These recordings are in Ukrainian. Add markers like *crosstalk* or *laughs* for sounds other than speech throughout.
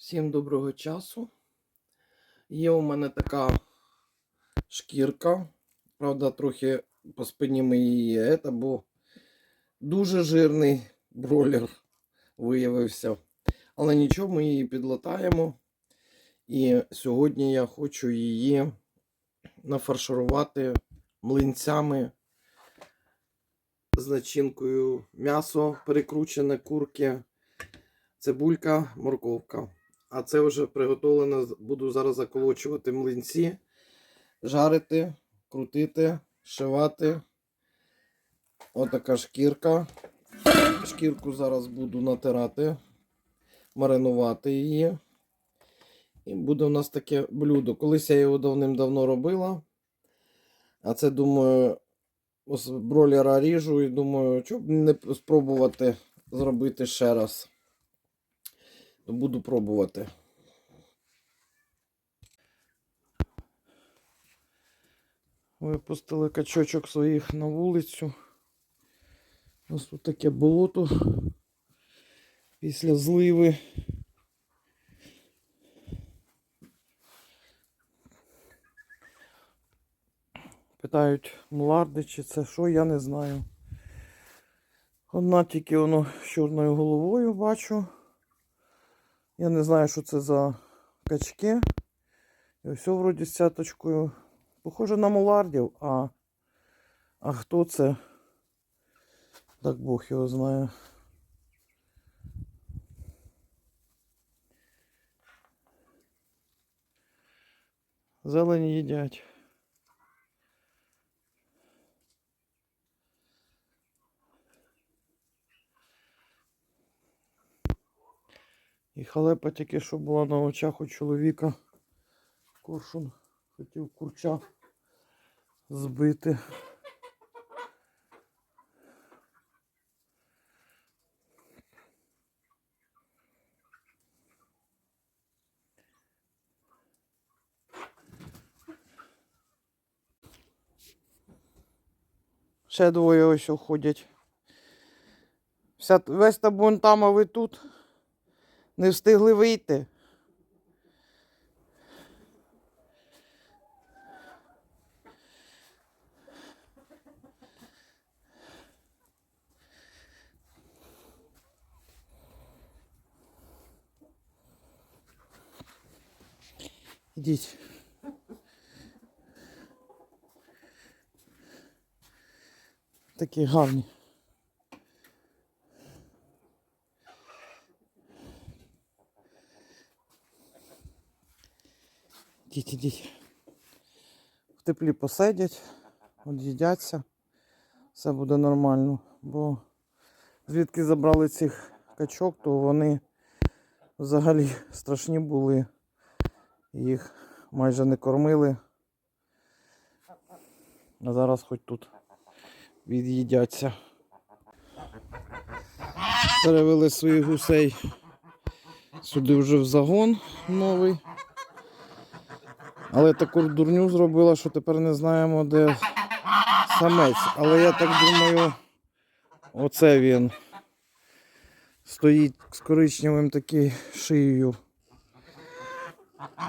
Всім доброго часу. Є у мене така шкірка. Правда, трохи по спині ми її ета, бо дуже жирний бролер виявився. Але нічого, ми її підлатаємо. І сьогодні я хочу її нафарширувати млинцями з начинкою м'ясо перекручене, курки, цибулька, морковка. А це вже приготовлено. Буду зараз заколочувати млинці, жарити, крутити, шивати. Отака шкірка. Шкірку зараз буду натирати, маринувати її. І буде у нас таке блюдо. Колись я його давним-давно робила. А це, думаю, ось бролера ріжу і думаю, що б не спробувати зробити ще раз. Буду пробувати. Випустили качочок своїх на вулицю. Ось тут таке болото після зливи. Питають муларди, чи це що, я не знаю. Одна тільки воно з чорною головою бачу. Я не знаю, що це за качки. І все вроді з цяточкою. Похоже на мулардів, а, а хто це? Так Бог його знає. Зелені їдять. І халепа тільки що була на очах у чоловіка. Коршун хотів курча збити. Ще двоє ось ходять. Вся, весь табун там, а ви тут. Не встигли вийти. Ідіть. Такі гарні. Ідіть, ідіть. В теплі посидять, од'їдяться. Все буде нормально. Бо звідки забрали цих качок, то вони взагалі страшні були. Їх майже не кормили. А зараз хоч тут від'їдяться. Перевели своїх гусей сюди вже в загон новий. Але таку дурню зробила, що тепер не знаємо, де самець. Але я так думаю, оце він стоїть з коричневим такий шиєю.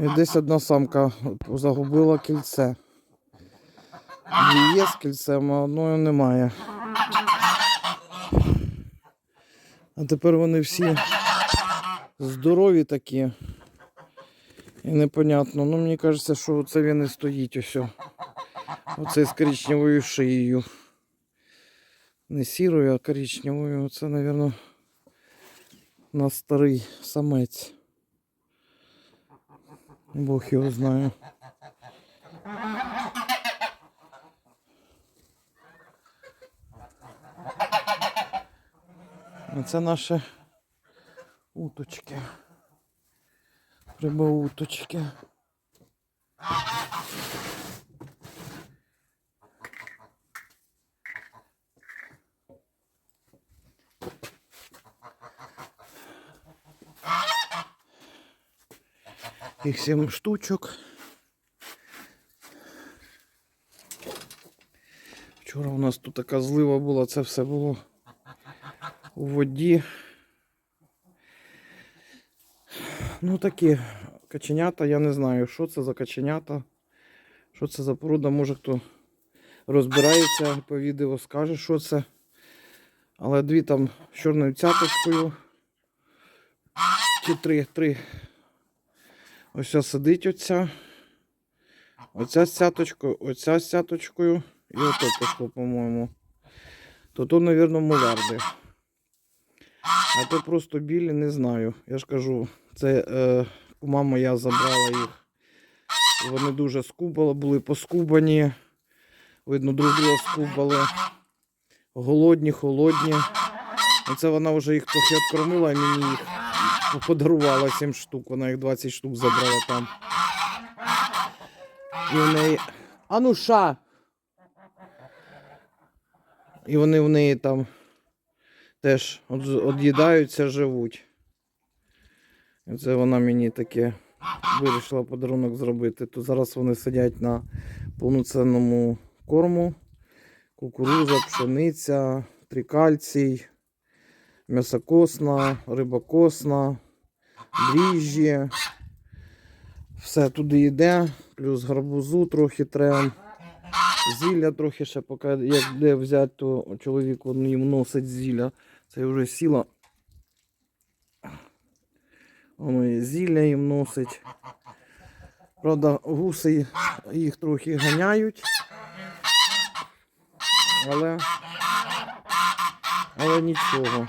І десь одна самка загубила кільце. Є з кільцем, а одної немає. А тепер вони всі здорові такі. І непонятно. Ну, мені кажеться, що це він і стоїть ось. Оце з коричневою шиєю. Не сірою, а коричневою. Це, мабуть, у нас старий самець. Бог його знає. Це наші уточки. Прибауточки. Їх сім штучок. Вчора у нас тут така злива була, це все було у воді. Ну такі каченята, я не знаю, що це за каченята, що це за порода, може хто розбирається по відео, скаже, що це. Але дві там з чорною цяточкою. Чи три, три. Ось ця сидить оця. Оця з цяточкою, оця з цяточкою. І ото пішло, по-моєму. То то, мабуть, мулярди. А то просто білі, не знаю. Я ж кажу, це е, кума моя забрала їх. Вони дуже скубали, були поскубані. Видно, друг друга скубали. Голодні, холодні. Оце вона вже їх трохи відкормила, а мені їх подарувала 7 штук. Вона їх 20 штук забрала там. І в неї. А ну ша! І вони в неї там теж од'їдаються, живуть. Це вона мені таке вирішила подарунок зробити. То зараз вони сидять на повноцінному корму. Кукуруза, пшениця, трикальцій, м'ясокосна, рибокосна, дріжджі. Все туди йде, плюс гарбузу трохи треба. Зілля трохи ще поки як де взяти, то чоловік їм носить зілля. Це вже сіла. Воно зілля їм носить. Правда, гуси їх трохи ганяють. Але, але нічого.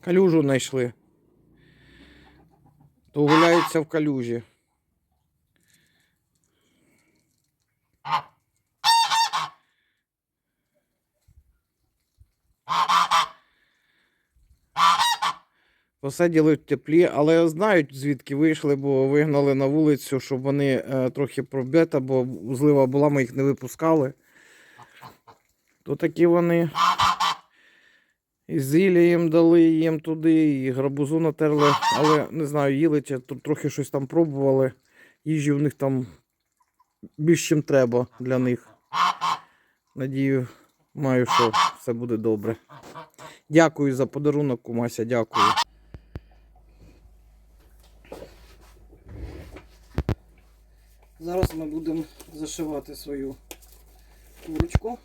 Калюжу знайшли. То гуляються в калюжі. Посиділи в теплі, але знають, звідки вийшли, бо вигнали на вулицю, щоб вони е, трохи пробита, бо злива була, ми їх не випускали. То такі вони. І зілля їм дали, їм туди, і гарбузу натерли, але не знаю, їли чи трохи щось там пробували. Їжі у них там більш чим треба для них. Надію, маю, що все буде добре. Дякую за подарунок, Кумася, дякую. Зараз ми будемо зашивати свою курочку.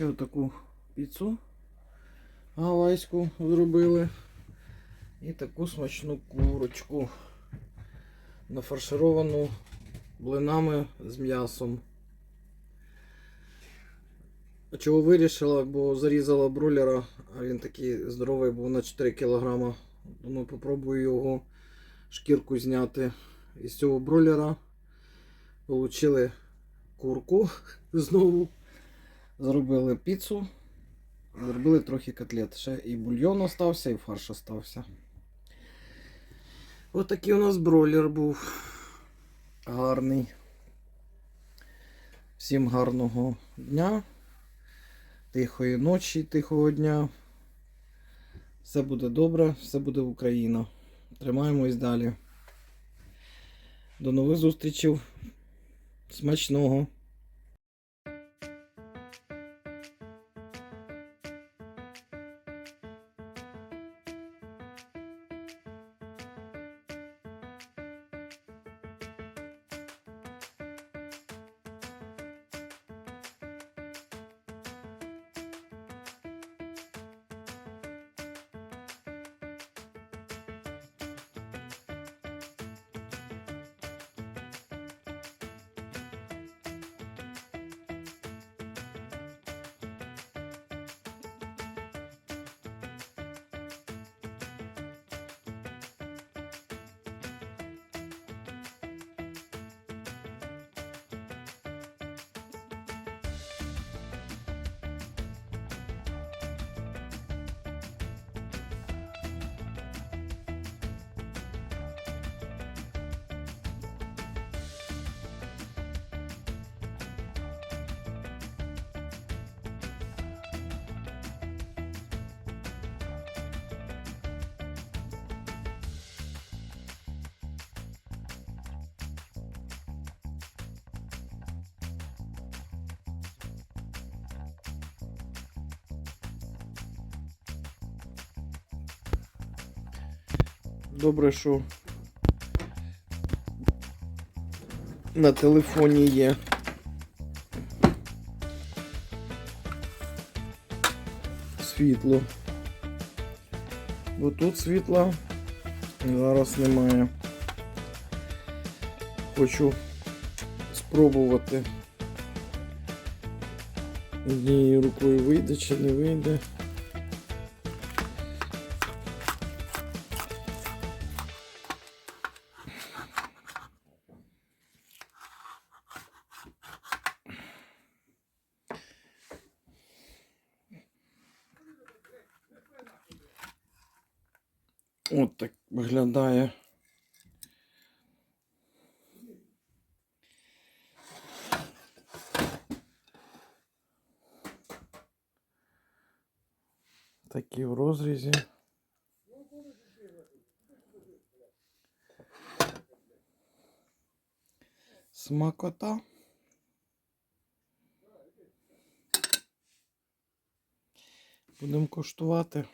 І отаку піцу гавайську зробили. І таку смачну курочку. Нафаршировану блинами з м'ясом. Чого вирішила, бо зарізала бройлера, а він такий здоровий був на 4 кг. Думаю, попробую його шкірку зняти. Із цього бройлера Получили курку *laughs* знову. Зробили піцу. Зробили трохи котлет. Ще і бульйон остався, і фарш остався. Ось такий у нас бройлер був. Гарний. Всім гарного дня, тихої ночі, тихого дня. Все буде добре, все буде Україна. Тримаємось далі. До нових зустрічей. Смачного. Добре, що на телефоні є. Світло. Бо тут світла зараз немає. Хочу спробувати. Однією рукою вийде чи не вийде. От так виглядає. Такі в розрізі. Смакота. Будемо коштувати.